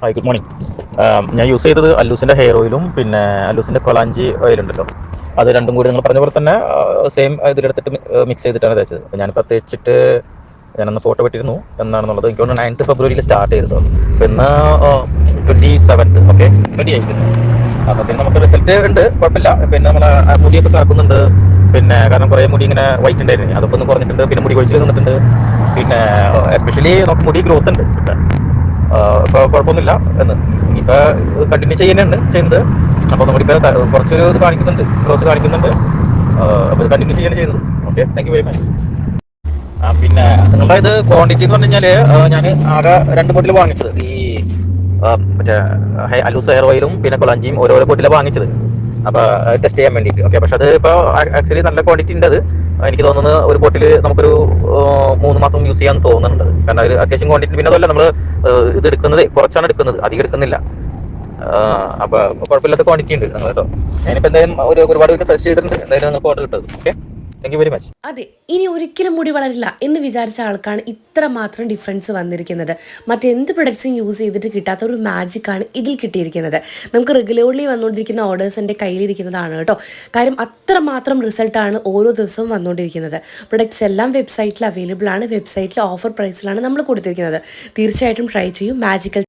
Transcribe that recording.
Hi good morning ഞാൻ use ചെയ്തത് അല്ലൂസിന്റെ ഹെയർ ഓയിലും പിന്നെ അല്ലൂസിന്റെ കൊളാഞ്ചി ഓയിലുണ്ടല്ലോ അത് രണ്ടും കൂടി നിങ്ങൾ പറഞ്ഞ പോലെ തന്നെ സെയിം ഇതിലെടുത്തിട്ട് മിക്സ് ചെയ്തിട്ടാണ് തേച്ചത്. ഞാനിപ്പോൾ തേച്ചിട്ട് ഞാനന്ന് ഫോട്ടോ വിട്ടിരുന്നു എന്നാണെന്നുള്ളത് എനിക്ക് തോന്നുന്നു നയൻത്ത് ഫെബ്രുവരിയിൽ സ്റ്റാർട്ട് ചെയ്തത്. ഇന്ന് twenty seventh okay twenty eighth അപ്പോൾ പിന്നെ നമുക്ക് റിസൾട്ട് ഉണ്ട് കുഴപ്പമില്ല. പിന്നെ നമ്മൾ മുടിയൊക്കെ കറക്കുന്നുണ്ട്. പിന്നെ കാരണം കുറേ മുടി ഇങ്ങനെ വൈറ്റ് ഉണ്ടായിരുന്നു. അതൊക്കെ ഒന്ന് കുറഞ്ഞിട്ടുണ്ട്. പിന്നെ മുടി കൊഴിച്ചിൽ നിന്നിട്ടുണ്ട്. പിന്നെ എസ്പെഷ്യലി നമുക്ക് മുടി ഗ്രോത്ത് ഉണ്ട്. കുഴപ്പമൊന്നുമില്ല എന്ന്. ഇനിയിപ്പോൾ കണ്ടിന്യൂ ചെയ്യുന്നുണ്ട് ചെയ്യുന്നത്. അപ്പോൾ നമ്മുടെ ഇപ്പോൾ കുറച്ചൊരു ഇത് കാണിക്കുന്നുണ്ട് ഗ്രോത്ത് കാണിക്കുന്നുണ്ട്. അപ്പോൾ കണ്ടിന്യൂ ചെയ്യാൻ ചെയ്യുന്നത്. Okay thank you very much ആ പിന്നെ നിങ്ങളുടെ ഇത് ക്വാണ്ടിറ്റി എന്ന് പറഞ്ഞു കഴിഞ്ഞാൽ ഞാൻ ആകെ രണ്ട് ബോട്ടിൽ വാങ്ങിച്ചത്. ഈ മറ്റേ അലൂസ് ഹെയർ ഓയിലും പിന്നെ കൊളാഞ്ചിയും ഓരോരോ ബോട്ടിലാണ് വാങ്ങിച്ചത്. അപ്പോൾ ടെസ്റ്റ് ചെയ്യാൻ വേണ്ടിയിട്ട്. ഓക്കെ പക്ഷെ അത് ഇപ്പോൾ ആക്ച്വലി നല്ല ക്വാണ്ടിറ്റി ഉണ്ട് അത്. എനിക്ക് തോന്നുന്നത് ഒരു ബോട്ടിൽ നമുക്കൊരു മൂന്ന് മാസം യൂസ് ചെയ്യാൻ തോന്നുന്നുണ്ട്. കാരണം അതിൽ അത്യാവശ്യം ക്വാണ്ടിറ്റി പിന്നെ അതല്ല നമ്മൾ ഇത് എടുക്കുന്നത് കുറച്ചാണ് എടുക്കുന്നത്. അധികം എടുക്കുന്നില്ല. അപ്പൊ കുഴപ്പമില്ലാത്ത ക്വാണ്ടിറ്റി ഉണ്ട്. നിങ്ങൾ കേട്ടോ. ഞാനിപ്പോ എന്തായാലും ഒരു ഒരുപാട് പേര് സജസ്റ്റ് ചെയ്തിട്ടുണ്ട്. എന്തായാലും നിങ്ങൾക്ക് ഓർഡർ കിട്ടും. Okay thank you very much അതെ ഇനി ഒരിക്കലും മുടി വളരില്ല എന്ന് വിചാരിച്ച ആൾക്കാണ് ഇത്ര മാത്രം ഡിഫറൻസ് വന്നിരിക്കുന്നത്. മറ്റെന്ത് പ്രൊഡക്ട്സും യൂസ് ചെയ്തിട്ട് കിട്ടാത്ത ഒരു മാജിക്കാണ് ഇതിൽ കിട്ടിയിരിക്കുന്നത്. നമുക്ക് റെഗുലർലി വന്നുകൊണ്ടിരിക്കുന്ന ഓർഡേഴ്സ് എന്റെ കയ്യിലിരിക്കുന്നതാണ് കേട്ടോ. കാര്യം അത്രമാത്രം റിസൾട്ടാണ് ഓരോ ദിവസവും വന്നുകൊണ്ടിരിക്കുന്നത്. പ്രൊഡക്ട്സ് എല്ലാം വെബ്സൈറ്റിൽ അവൈലബിൾ ആണ് വെബ്സൈറ്റിൽ ഓഫർ പ്രൈസിലാണ് നമ്മൾ കൊടുത്തിരിക്കുന്നത്. തീർച്ചയായിട്ടും ട്രൈ ചെയ്യും മാജിക്കൽ